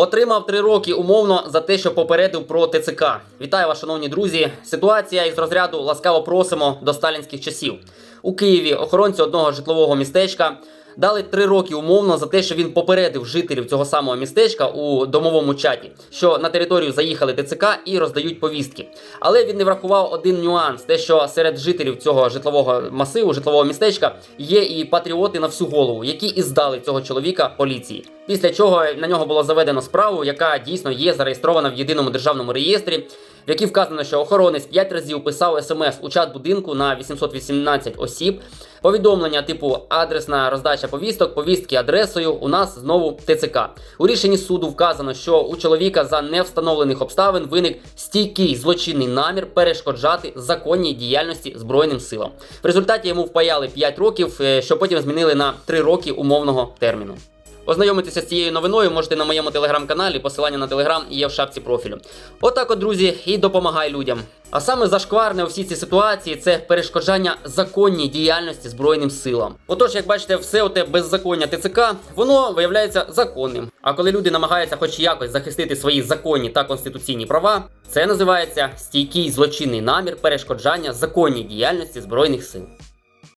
Отримав три роки умовно за те, що попередив про ТЦК. Вітаю вас, шановні друзі. Ситуація із розряду ласкаво просимо до сталінських часів. У Києві охоронці одного житлового містечка дали три роки умовно за те, що він попередив жителів цього самого містечка у домовому чаті, що на територію заїхали ТЦК і роздають повістки. Але він не врахував один нюанс: те, що серед жителів цього житлового масиву, житлового містечка, є і патріоти на всю голову, які і здали цього чоловіка поліції. Після чого на нього було заведено справу, яка дійсно є зареєстрована в єдиному державному реєстрі, в якій вказано, що охоронець 5 разів писав смс у чат будинку на 818 осіб. Повідомлення типу адресна роздача повісток, повістки адресою. У нас знову ТЦК. У рішенні суду вказано, що у чоловіка за невстановлених обставин виник стійкий злочинний намір перешкоджати законній діяльності збройним силам. В результаті йому впаяли 5 років, е, що потім змінили на 3 роки умовного терміну. Ознайомитися з цією новиною можете на моєму телеграм-каналі. Посилання на телеграм є в шапці профілю. Отак, от, друзі, і допомагай людям. А саме зашкварне у всій цій ситуації це перешкоджання законній діяльності збройним силам. Отож, як бачите, все оте беззаконня ТЦК, воно виявляється законним. А коли люди намагаються хоч якось захистити свої законні та конституційні права, це називається стійкий злочинний намір перешкоджання законній діяльності збройних сил.